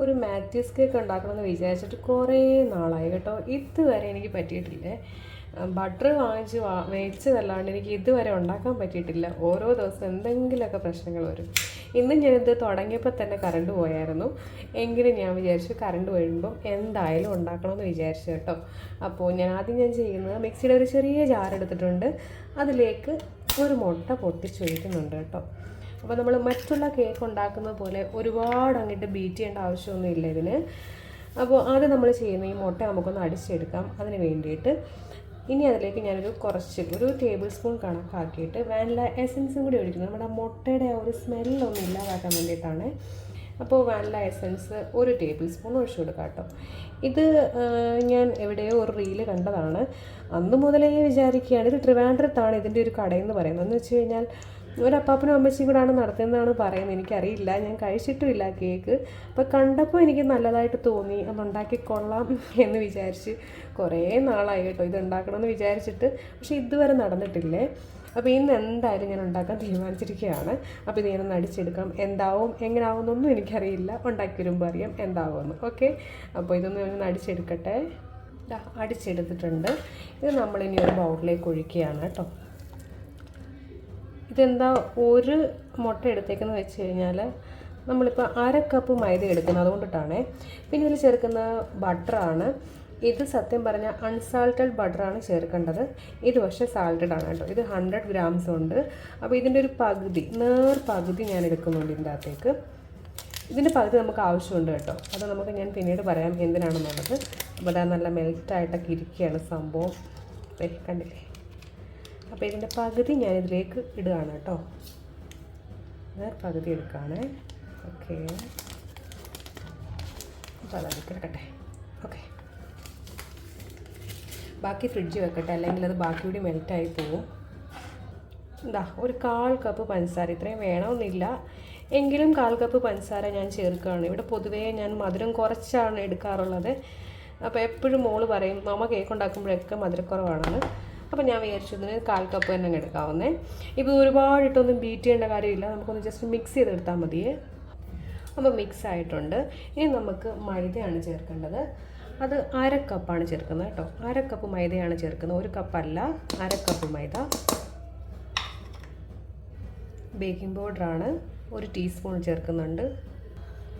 ഒരു മാത്യൂസ് കേക്ക് ഉണ്ടാക്കണമെന്ന് വിചാരിച്ചിട്ട് കുറേ നാളായി കേട്ടോ. ഇതുവരെ എനിക്ക് പറ്റിയിട്ടില്ല. ബട്ടർ വാങ്ങിച്ച് വാ മേടിച്ചതല്ലാണ്ട് എനിക്ക് ഇതുവരെ ഉണ്ടാക്കാൻ പറ്റിയിട്ടില്ല. ഓരോ ദിവസം എന്തെങ്കിലുമൊക്കെ പ്രശ്നങ്ങൾ വരും. ഇന്ന് ഞാനിത് തുടങ്ങിയപ്പോൾ തന്നെ കറണ്ട് പോയായിരുന്നു. എങ്കിലും ഞാൻ വിചാരിച്ചു കറണ്ട് വരുമ്പം എന്തായാലും ഉണ്ടാക്കണമെന്ന് വിചാരിച്ചു കേട്ടോ. അപ്പോൾ ഞാൻ ആദ്യം ഞാൻ ചെയ്യുന്നത് മിക്സിയുടെ ഒരു ചെറിയ ജാർ എടുത്തിട്ടുണ്ട്. അതിലേക്ക് ഒരു മുട്ട പൊട്ടിച്ചൊഴിക്കുന്നുണ്ട് കേട്ടോ. അപ്പോൾ നമ്മൾ മറ്റുള്ള കേക്ക് ഉണ്ടാക്കുന്ന പോലെ ഒരുപാട് അങ്ങോട്ട് ബീറ്റ് ചെയ്യേണ്ട ആവശ്യമൊന്നുമില്ല ഇതിന്. അപ്പോൾ ആദ്യം നമ്മൾ ചെയ്യുന്ന ഈ മുട്ട നമുക്കൊന്ന് അടിച്ചെടുക്കാം. അതിന് വേണ്ടിയിട്ട് ഇനി അതിലേക്ക് ഞാനൊരു കുറച്ച് ഒരു ടേബിൾ സ്പൂൺ കണക്കാക്കിയിട്ട് വാനില എസൻസും കൂടി ഒഴിക്കുന്നു. നമ്മുടെ മുട്ടയുടെ ആ ഒരു സ്മെല്ലൊന്നും ഇല്ലാതാക്കാൻ വേണ്ടിയിട്ടാണ്. അപ്പോൾ വാനില എസൻസ് ഒരു ടേബിൾ സ്പൂൺ ഒഴിച്ചു കൊടുക്കാം കേട്ടോ. ഇത് ഞാൻ എവിടെയോ ഒരു റീൽ കണ്ടതാണ്. അന്ന് മുതലേ വിചാരിക്കുകയാണ്. ഇത് ട്രിവാൻഡ്രത്താണ് ഇതിന്റെ ഒരു കടയെന്ന് പറയുന്നത്. എന്ന് വെച്ച് കഴിഞ്ഞാൽ ഒരു അപ്പാപ്പനും അമ്മച്ചിയും കൂടാണ് നടത്തുന്നതാണ് പറയുന്നത്. എനിക്കറിയില്ല. ഞാൻ കഴിച്ചിട്ടുമില്ല കേക്ക്. അപ്പോൾ കണ്ടപ്പോൾ എനിക്ക് നല്ലതായിട്ട് തോന്നി. അതുണ്ടാക്കി കൊള്ളാം എന്ന് വിചാരിച്ച് കുറേ നാളായി കേട്ടോ ഇത് ഉണ്ടാക്കണമെന്ന് വിചാരിച്ചിട്ട്. പക്ഷേ ഇതുവരെ നടന്നിട്ടില്ലേ? അപ്പോൾ ഇന്ന് എന്തായാലും ഞാൻ ഉണ്ടാക്കാൻ തീരുമാനിച്ചിരിക്കുകയാണ്. അപ്പോൾ ഇത് ഞാനൊന്ന് അടിച്ചെടുക്കാം. എന്താവും? എങ്ങനെയാവും എന്നൊന്നും എനിക്കറിയില്ല. ഉണ്ടാക്കി വരുമ്പോൾ അറിയാം എന്താവുമെന്ന്. ഓക്കെ? അപ്പോൾ ഇതൊന്ന് ഞാനൊന്ന് അടിച്ചെടുക്കട്ടെ. അടിച്ചെടുത്തിട്ടുണ്ട്. ഇത് നമ്മളിനി ഒരു ബൗളിലേക്ക് ഒഴിക്കുകയാണ് കേട്ടോ. ഇതെന്താ ഒരു മുട്ട എടുത്തേക്കെന്ന് വെച്ച് കഴിഞ്ഞാൽ നമ്മളിപ്പോൾ അര കപ്പ് മൈദ എടുക്കുന്നത് അതുകൊണ്ടിട്ടാണ്. പിന്നെ ഇതിൽ ചേർക്കുന്ന ബട്ടറാണ് ഇത് സത്യം പറഞ്ഞാൽ അൺസാൾട്ടഡ് ബട്ടറാണ് ചേർക്കേണ്ടത്. ഇത് പക്ഷേ സാൾട്ടഡ് ആണ് കേട്ടോ. ഇത് ഹൺഡ്രഡ് ഗ്രാംസ് ഉണ്ട്. അപ്പോൾ ഇതിന്റെ ഒരു പകുതി നേർ പകുതി ഞാൻ എടുക്കുന്നുണ്ട് ഇതിന്റെ അകത്തേക്ക്. ഇതിന്റെ പകുതി നമുക്ക് ആവശ്യമുണ്ട് കേട്ടോ. അത് നമുക്ക് ഞാൻ പിന്നീട് പറയാം എന്തിനാണെന്നുള്ളത്. അപ്പോൾ അത് നല്ല മെൽറ്റായിട്ടൊക്കെ ഇരിക്കുകയാണ് സംഭവം. കണ്ടില്ലേ? അപ്പോൾ ഇതിന്റെ പകുതി ഞാൻ ഇതിലേക്ക് ഇടുകയാണ് കേട്ടോ. വേറെ പകുതി എടുക്കുകയാണ്. ഓക്കെ. അപ്പോൾ അതതിൽ കിടക്കട്ടെ ഓക്കെ. ബാക്കി ഫ്രിഡ്ജ് വെക്കട്ടെ അല്ലെങ്കിൽ അത് ബാക്കി കൂടി മെൽറ്റായി പോവും. എന്താ ഒരു കാൽ കപ്പ് പഞ്ചസാര. ഇത്രയും വേണമെന്നില്ല. എങ്കിലും കാൽ കപ്പ് പഞ്ചസാര ഞാൻ ചേർക്കുകയാണ്. ഇവിടെ പൊതുവേ ഞാൻ മധുരം കുറച്ചാണ് എടുക്കാറുള്ളത്. അപ്പോൾ എപ്പോഴും മോൾ പറയും മമ്മ കേക്ക് ഉണ്ടാക്കുമ്പോഴൊക്കെ മധുരക്കുറവാണെന്ന്. അപ്പോൾ ഞാൻ വിചാരിച്ചു ഇതിന് കാൽ കപ്പ് തന്നെ എടുക്കാവുന്നേ. ഇപ്പോൾ ഒരുപാടിട്ടൊന്നും ബീറ്റ് ചെയ്യേണ്ട കാര്യമില്ല. നമുക്കൊന്ന് ജസ്റ്റ് മിക്സ് ചെയ്തെടുത്താൽ മതിയേ. അപ്പോൾ മിക്സ് ആയിട്ടുണ്ട്. ഇനി നമുക്ക് മൈദയാണ് ചേർക്കേണ്ടത്. അത് അര കപ്പാണ് ചേർക്കുന്നത് കേട്ടോ. അര കപ്പ് മൈദയാണ് ചേർക്കുന്നത്. ഒരു കപ്പല്ല അര കപ്പ് മൈദ. ബേക്കിംഗ് പൗഡറാണ് ഒരു ടീസ്പൂൺ ചേർക്കുന്നുണ്ട്.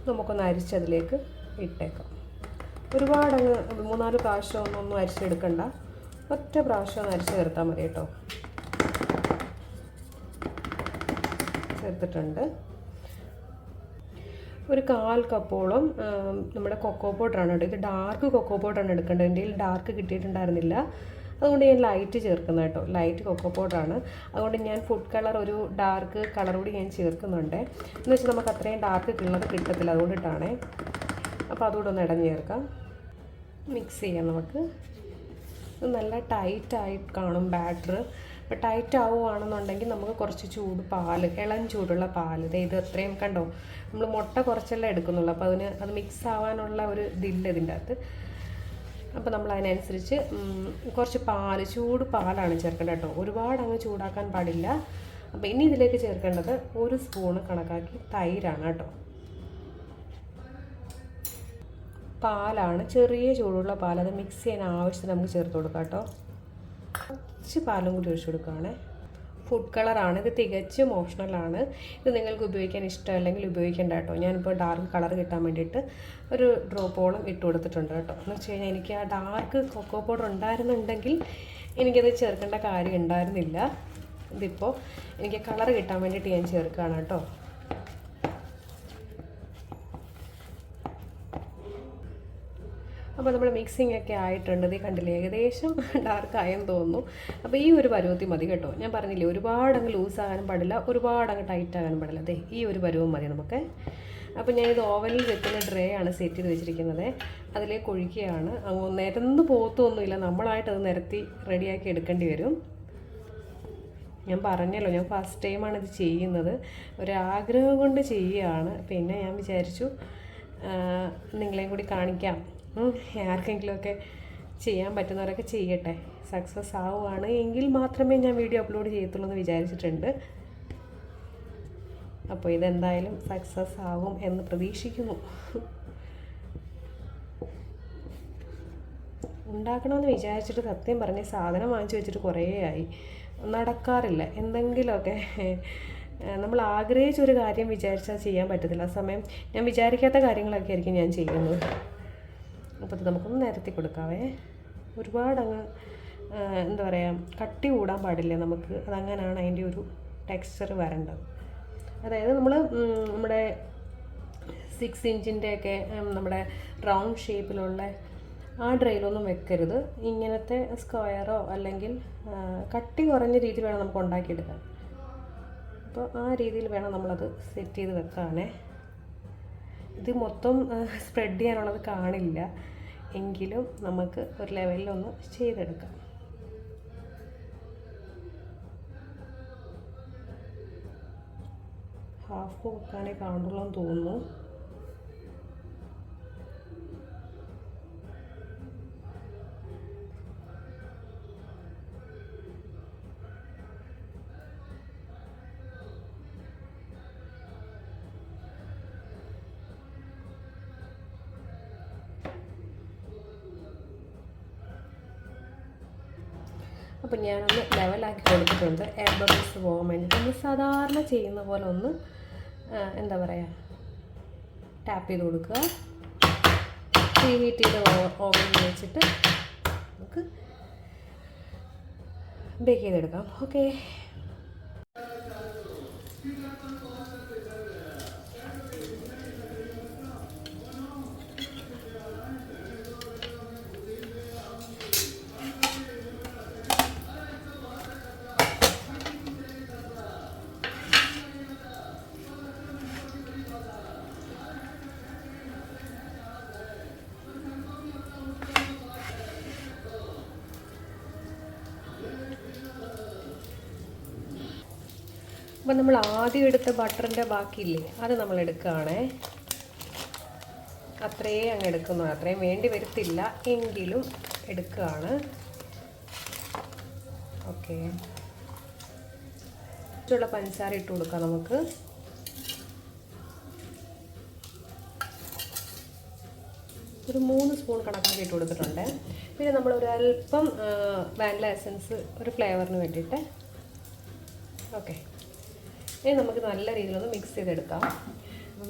നമുക്കൊന്ന് അരിച്ചതിലേക്ക് ഇട്ടേക്കാം. ഒരുപാട് അങ്ങ് മൂന്നാൽ പ്രാവശ്യം ഒന്നും അരിച്ചെടുക്കണ്ട. ഒറ്റ പ്രാവശ്യം അരിച്ച് ചേർത്താൽ മതി കേട്ടോ. ചേർത്തിട്ടുണ്ട്. ഒരു കാൽ കപ്പോളം നമ്മുടെ കൊക്കോ പൗഡറാണ് കേട്ടോ. ഇത് ഡാർക്ക് കൊക്കോ പൗഡറാണ് എടുക്കേണ്ടത്. എന്റെ കയ്യിൽ ഡാർക്ക് കിട്ടിയിട്ടുണ്ടായിരുന്നില്ല. അതുകൊണ്ട് ഞാൻ ലൈറ്റ് ചേർക്കുന്നത് കേട്ടോ. ലൈറ്റ് കൊക്കോ പൗഡറാണ് അതുകൊണ്ട് ഞാൻ ഫുഡ് കളർ ഒരു ഡാർക്ക് കളർ കൂടി ഞാൻ ചേർക്കുന്നുണ്ട്. എന്ന് വെച്ചാൽ നമുക്ക് അത്രയും ഡാർക്ക് കളർ കിട്ടത്തില്ല. അതുകൊണ്ടിട്ടാണേ. അപ്പോൾ അതുകൂടെ ഒന്ന് ഇടഞ്ഞ് ചേർക്കാം. മിക്സ് ചെയ്യാം നമുക്ക്. ഇത് നല്ല ടൈറ്റായി കാണും ബാറ്റർ അപ്പോൾ ടൈറ്റ് ആവുകയാണെന്നുണ്ടെങ്കിൽ നമുക്ക് കുറച്ച് ചൂട് പാൽ ഇളം ചൂടുള്ള ദേ ഇത് അത്രയും കണ്ടോ? നമ്മൾ മുട്ട കുറച്ചെല്ലാം എടുക്കുന്നുള്ളൂ. അപ്പോൾ അതിന് അത് മിക്സ് ആവാനുള്ള ഒരു ഇതില്ല ഇതിന്റെ അകത്ത്. അപ്പോൾ നമ്മൾ അതിനനുസരിച്ച് കുറച്ച് പാൽ ചൂട് പാലാണ് ചേർക്കേണ്ടത് കേട്ടോ. ഒരുപാട് അങ്ങ് ചൂടാക്കാൻ പാടില്ല. അപ്പോൾ ഇനി ഇതിലേക്ക് ചേർക്കേണ്ടത് ഒരു സ്പൂണ് കണക്കാക്കി തൈരാണ് കേട്ടോ. പാലാണ് ചെറിയ ചൂടുള്ള പാൽ അത് മിക്സ് ചെയ്യാൻ ആവശ്യത്തിന് നമുക്ക് ചേർത്ത് കൊടുക്കാം കേട്ടോ. കുറച്ച് പാലും കൂടി ഒഴിച്ചു കൊടുക്കുകയാണേ. ഫുഡ് കളറാണ് ഇത് തികച്ചും ഓപ്ഷണലാണ് ഇത് നിങ്ങൾക്ക് ഉപയോഗിക്കാൻ ഇഷ്ടമല്ലെങ്കിൽ ഉപയോഗിക്കേണ്ട കേട്ടോ. ഞാനിപ്പോൾ ഡാർക്ക് കളർ കിട്ടാൻ വേണ്ടിയിട്ട് ഒരു ഡ്രോപ്പോളം ഇട്ട് കൊടുത്തിട്ടുണ്ട് കേട്ടോ. എന്ന് വെച്ച് കഴിഞ്ഞാൽ എനിക്ക് ആ ഡാർക്ക് കൊക്കോ പൗഡർ ഉണ്ടായിരുന്നുണ്ടെങ്കിൽ എനിക്കത് ചേർക്കേണ്ട കാര്യം ഉണ്ടായിരുന്നില്ല. ഇതിപ്പോൾ എനിക്ക് കളർ കിട്ടാൻ വേണ്ടിയിട്ട് ഞാൻ ചേർക്കുകയാണ് കേട്ടോ. അപ്പോൾ നമ്മൾ മിക്സിംഗ് ഒക്കെ ആയിട്ടുണ്ട്. ഇത് കണ്ടില്ലേ? ഏകദേശം ഡാർക്ക് ആയെന്ന് തോന്നുന്നു. അപ്പോൾ ഈ ഒരു പരുവത്തി മതി കേട്ടോ. ഞാൻ പറഞ്ഞില്ലേ ഒരുപാട് അങ്ങ് ലൂസ് ആകാനും പാടില്ല ഒരുപാട് അങ്ങ് ടൈറ്റ് ആകാനും പാടില്ല. അതെ ഈ ഒരു പരുവം മതി നമുക്ക്. അപ്പോൾ ഞാൻ ഓവനിൽ വെക്കുന്ന ഡ്രേ ആണ് സെറ്റ് ചെയ്ത് വെച്ചിരിക്കുന്നത്. അതിലേക്ക് ഒഴിക്കുകയാണ്. അങ്ങ് നിരന്ന് പോത്തൊന്നുമില്ല നമ്മളായിട്ട് നിരത്തി റെഡിയാക്കി എടുക്കേണ്ടി വരും. ഞാൻ പറഞ്ഞല്ലോ ഞാൻ ഫസ്റ്റ് ടൈമാണ് ഇത് ചെയ്യുന്നത്. ഒരാഗ്രഹം കൊണ്ട് ചെയ്യുകയാണ്. പിന്നെ ഞാൻ വിചാരിച്ചു നിങ്ങളെയും കൂടി കാണിക്കാം. ആർക്കെങ്കിലുമൊക്കെ ചെയ്യാൻ പറ്റുന്നവരൊക്കെ ചെയ്യട്ടെ. സക്സസ് ആവുകയാണ് എങ്കിൽ മാത്രമേ ഞാൻ വീഡിയോ അപ്ലോഡ് ചെയ്യത്തുള്ളൂ എന്ന് വിചാരിച്ചിട്ടുണ്ട്. അപ്പോൾ ഇതെന്തായാലും സക്സസ് ആകും എന്ന് പ്രതീക്ഷിക്കുന്നു. ഉണ്ടാക്കണമെന്ന് വിചാരിച്ചിട്ട് സത്യം പറഞ്ഞ് സാധനം വാങ്ങിച്ചു വെച്ചിട്ട് കുറേ ആയി. നടക്കാറില്ല. എന്തെങ്കിലുമൊക്കെ നമ്മൾ ആഗ്രഹിച്ചൊരു കാര്യം വിചാരിച്ചാൽ ചെയ്യാൻ പറ്റത്തില്ല. ആ സമയം ഞാൻ വിചാരിക്കാത്ത കാര്യങ്ങളൊക്കെ ആയിരിക്കും ഞാൻ ചെയ്യുന്നത്. അപ്പോൾ ഇത് നമുക്കൊന്ന് നിരത്തി കൊടുക്കാവേ. ഒരുപാടങ്ങ് എന്താ പറയുക കട്ടി കൂടാൻ പാടില്ല നമുക്ക്? അതങ്ങനെയാണ് അതിന്റെ ഒരു ടെക്സ്ചർ വരേണ്ടത്. അതായത് നമ്മൾ നമ്മുടെ സിക്സ് ഇഞ്ചിന്റെയൊക്കെ നമ്മുടെ റൗണ്ട് ഷേപ്പിലുള്ള ആ ഡ്രൈലൊന്നും വെക്കരുത്. ഇങ്ങനത്തെ സ്ക്വയറോ അല്ലെങ്കിൽ കട്ടി കുറഞ്ഞ രീതിയിൽ വേണം നമുക്ക് ഉണ്ടാക്കിയെടുക്കാൻ. അപ്പോൾ ആ രീതിയിൽ വേണം നമ്മളത് സെറ്റ് ചെയ്ത് വെക്കാനേ. ഇത് മൊത്തം സ്പ്രെഡ് ചെയ്യാനുള്ളത് കാണില്ല. എങ്കിലും നമുക്ക് ഒരു ലെവലിലൊന്ന് ചെയ്തെടുക്കാം. ഹാഫ് വെക്കാനേ കാണുള്ളൂ തോന്നുന്നു. അപ്പം ഞാനൊന്ന് ലെവലാക്കി കൊടുത്തിട്ടുണ്ട്. എയർ ബബിൾസ് പോകാൻ വേണ്ടിയിട്ട് നമ്മൾ സാധാരണ ചെയ്യുന്ന പോലെ ഒന്ന് എന്താ പറയുക ടാപ്പ് ചെയ്ത് കൊടുക്കുക. പ്രീ ഹീറ്റ് ചെയ്ത് ഓവനിൽ വെച്ചിട്ട് നമുക്ക് ബേക്ക് ചെയ്തെടുക്കാം. ഓക്കെ അപ്പം നമ്മൾ ആദ്യം എടുത്ത ബട്ടറിന്റെ ബാക്കിയില്ലേ അത് നമ്മൾ എടുക്കുകയാണേ. അത്രയേ അങ്ങ് എടുക്കുന്നു. അത്രയും വേണ്ടി വരത്തില്ല എങ്കിലും എടുക്കുകയാണ്. ഓക്കെ. കുറച്ചുള്ള പഞ്ചസാര ഇട്ട് കൊടുക്കാം നമുക്ക്. ഒരു മൂന്ന് സ്പൂൺ കണക്കാക്കി ഇട്ട് കൊടുത്തിട്ടുണ്ട്. പിന്നെ നമ്മൾ ഒരു അല്പം വാനില എസൻസ് ഒരു ഫ്ലേവറിന് വേണ്ടിയിട്ട്. ഓക്കെ. ഇനി നമുക്ക് നല്ല രീതിയിലൊന്ന് മിക്സ് ചെയ്തെടുക്കാം.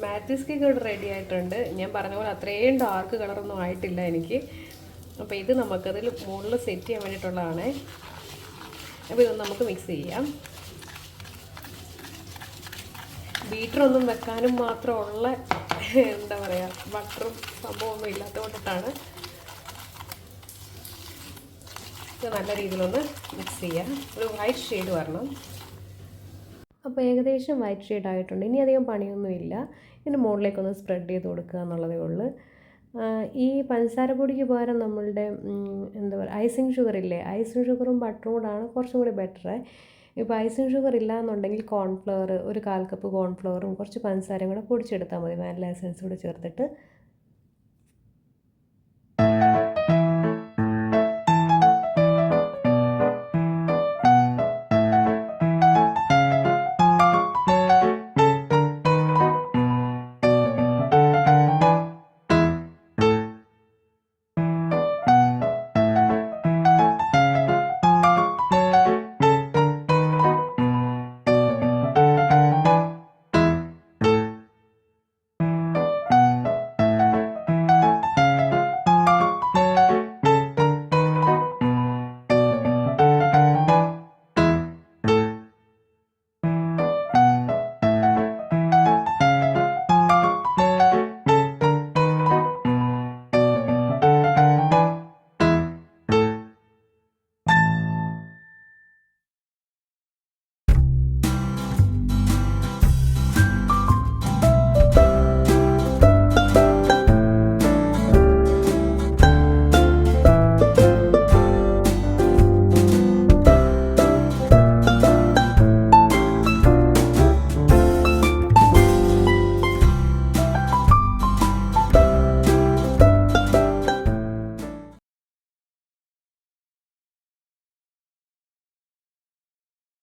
മാത്യൂസ് കേക്ക് ഇവിടെ റെഡി ആയിട്ടുണ്ട്. ഞാൻ പറഞ്ഞ പോലെ അത്രയും ഡാർക്ക് കളറൊന്നും ആയിട്ടില്ല എനിക്ക്. അപ്പോൾ ഇത് നമുക്കതിൽ മുകളിൽ സെറ്റ് ചെയ്യാൻ വേണ്ടിയിട്ടുള്ളതാണ്. അപ്പോൾ ഇതൊന്ന് നമുക്ക് മിക്സ് ചെയ്യാം. ബീറ്ററൊന്നും വെക്കാനും മാത്രമുള്ള എന്താ പറയുക ബട്ടറും സംഭവമൊന്നും ഇല്ലാത്ത കൊണ്ടിട്ടാണ്. ഇത് നല്ല രീതിയിലൊന്ന് മിക്സ് ചെയ്യാം. ഒരു വൈറ്റ് ഷെയ്ഡ് വരണം. അപ്പോൾ ഏകദേശം വൈറ്റ് ഷെയ്ഡ് ആയിട്ടുണ്ട്. ഇനി അധികം പണിയൊന്നുമില്ല ഇതിന് മുകളിലേക്കൊന്ന് സ്പ്രെഡ് ചെയ്ത് കൊടുക്കുക എന്നുള്ളതേ ഉള്ളൂ. ഈ പഞ്ചസാര പൊടിക്ക് പകരം നമ്മളുടെ എന്താ പറയുക ഐസിങ് ഷുഗർ ഇല്ലേ? ഐസിങ് ഷുഗറും ബട്ടറും കൂടാണ് കുറച്ചും കൂടി ബെറ്റർ. ഇപ്പോൾ ഐസിങ് ഷുഗർ ഇല്ല എന്നുണ്ടെങ്കിൽ കോൺഫ്ലവർ ഒരു കാൽ കപ്പ് കോൺഫ്ലവറും കുറച്ച് പഞ്ചസാരയും കൂടെ പൊടിച്ചെടുത്താൽ മതി. വാനില എസൻസ് കൂടെ ചേർത്തിട്ട്.